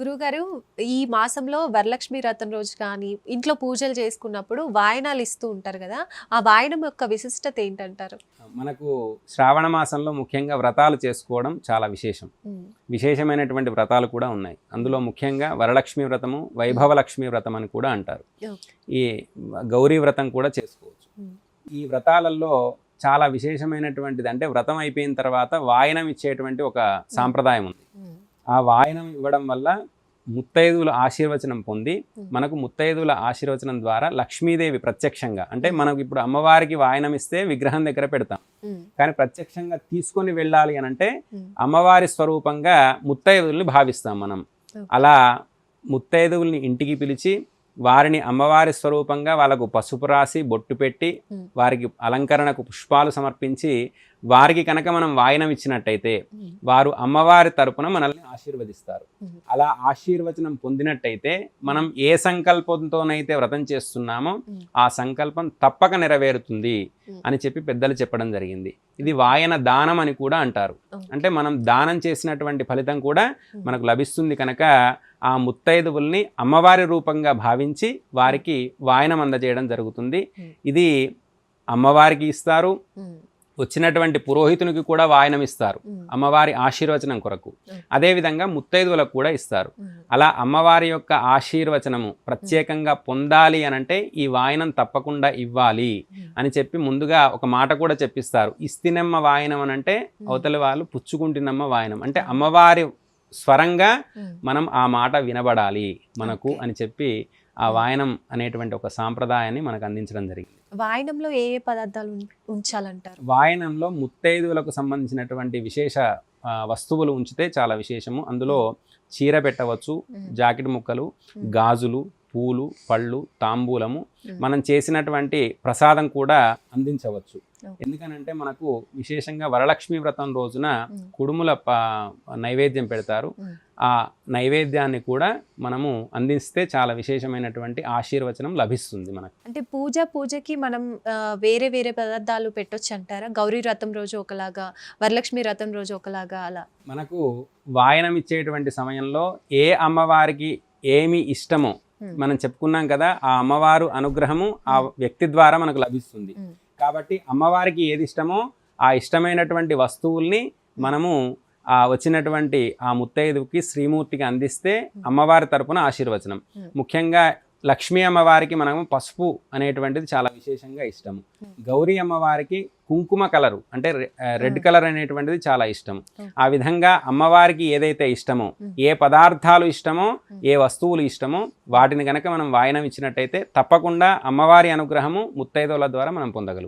గురుగారు ఈ మాసంలో వరలక్ష్మి వ్రతం రోజు కానీ ఇంట్లో పూజలు చేసుకున్నప్పుడు వాయనాలు ఇస్తూ ఉంటారు కదా ఆ వాయనం యొక్క విశిష్టత ఏంటంటారు? మనకు శ్రావణ మాసంలో ముఖ్యంగా వ్రతాలు చేసుకోవడం చాలా విశేషం. విశేషమైనటువంటి వ్రతాలు కూడా ఉన్నాయి. అందులో ముఖ్యంగా వరలక్ష్మి వ్రతము వైభవలక్ష్మి వ్రతం అని కూడా అంటారు. ఈ గౌరీ వ్రతం కూడా చేసుకోవచ్చు. ఈ వ్రతాలలో చాలా విశేషమైనటువంటిది అంటే వ్రతం అయిపోయిన తర్వాత వాయనం ఇచ్చేటువంటి ఒక సాంప్రదాయం ఉంది. ఆ వాయనం ఇవ్వడం వల్ల ముత్తైదువుల ఆశీర్వచనం పొంది. మనకు ముత్తైదువుల ఆశీర్వచనం ద్వారా లక్ష్మీదేవి ప్రత్యక్షంగా అంటే మనకు ఇప్పుడు అమ్మవారికి వాయనం ఇస్తే విగ్రహం దగ్గర పెడతాం కానీ ప్రత్యక్షంగా తీసుకొని వెళ్ళాలి అని అంటే అమ్మవారి స్వరూపంగా ముత్తైదువుల్ని భావిస్తాం మనం. అలా ముత్తైదువుల్ని ఇంటికి పిలిచి వారిని అమ్మవారి స్వరూపంగా వాళ్ళకు పసుపు రాసి బొట్టు పెట్టి. వారికి అలంకరణకు పుష్పాలు సమర్పించి వారికి కనుక మనం వాయనం ఇచ్చినట్టయితే వారు అమ్మవారి తరపున మనల్ని ఆశీర్వదిస్తారు. అలా ఆశీర్వచనం పొందినట్టయితే మనం ఏ సంకల్పంతోనైతే వ్రతం చేస్తున్నామో. ఆ సంకల్పం తప్పక నెరవేరుతుంది. అని చెప్పి పెద్దలు చెప్పడం జరిగింది ఇది వాయన దానం అని కూడా అంటారు. అంటే మనం దానం చేసినటువంటి ఫలితం కూడా. మనకు లభిస్తుంది కనుక ఆ ముత్తైదువుల్ని అమ్మవారి రూపంగా భావించి వారికి వాయనం అందజేయడం జరుగుతుంది. ఇది అమ్మవారికి ఇస్తారు. వచ్చినటువంటి పురోహితునికి కూడా వాయనం ఇస్తారు. అమ్మవారి ఆశీర్వచనం కొరకు. అదేవిధంగా ముత్తైదువులకు కూడా ఇస్తారు. అలా అమ్మవారి యొక్క ఆశీర్వచనము ప్రత్యేకంగా పొందాలి అనంటే ఈ వాయనం తప్పకుండా ఇవ్వాలి అని చెప్పి ముందుగా ఒక మాట కూడా చెప్పిస్తారు. ఇస్తినమ్మ వాయనం అని అంటే అవతలి వాళ్ళు పుచ్చుకుంటున్నమ్మ వాయనం. అంటే అమ్మవారి స్వరంగా మనం ఆ మాట వినబడాలి మనకు. అని చెప్పి ఆ వాయనం అనేటువంటి ఒక సాంప్రదాయాన్ని మనకు అందించడం జరిగింది. వాయనంలో ఏ ఏ పదార్థాలు ఉంచాలంటారు? వాయనంలో ముత్తైదువులకు సంబంధించినటువంటి విశేష వస్తువులు ఉంచితే చాలా విశేషము. అందులో చీర పెట్టవచ్చు జాకెట్ ముక్కలు. గాజులు పూలు పళ్ళు తాంబూలము. మనం చేసినటువంటి ప్రసాదం కూడా అందించవచ్చు. ఎందుకనంటే మనకు విశేషంగా వరలక్ష్మి వ్రతం రోజున. కుడుముల ప- నైవేద్యం పెడతారు. ఆ నైవేద్యాన్ని కూడా మనము అందిస్తే చాలా విశేషమైనటువంటి ఆశీర్వచనం లభిస్తుంది మనకు అంటే పూజ పూజకి మనం వేరే వేరే పదార్థాలు పెట్టొచ్చు అంటారా గౌరీ వ్రతం రోజు ఒకలాగా వరలక్ష్మి వ్రతం రోజు ఒకలాగా అలా మనకు వాయనం ఇచ్చేటువంటి సమయంలో ఏ అమ్మవారికి ఏమి ఇష్టమో. మనం చెప్పుకున్నాం కదా ఆ అమ్మవారు అనుగ్రహము ఆ వ్యక్తి ద్వారా మనకు లభిస్తుంది. కాబట్టి అమ్మవారికి ఏది ఇష్టమో ఆ ఇష్టమైనటువంటి వస్తువుల్ని మనము ఆ వచ్చినటువంటి ఆ ముత్తైదుకి శ్రీమూర్తికి అందిస్తే అమ్మవారి తరపున ఆశీర్వచనం. ముఖ్యంగా లక్ష్మీ అమ్మవారికి మనము పసుపు అనేటువంటిది చాలా విశేషంగా ఇష్టము. గౌరీ అమ్మవారికి కుంకుమ కలరు అంటే రెడ్. కలర్ అనేటువంటిది చాలా ఇష్టం Okay. ఆ విధంగా అమ్మవారికి ఏదైతే ఇష్టమో. ఏ పదార్థాలు ఇష్టమో. ఏ వస్తువులు ఇష్టమో వాటిని గనక మనం వాయనం ఇచ్చినట్టయితే తప్పకుండా అమ్మవారి అనుగ్రహము ముత్తైదువుల ద్వారా మనం పొందగలుగుతాం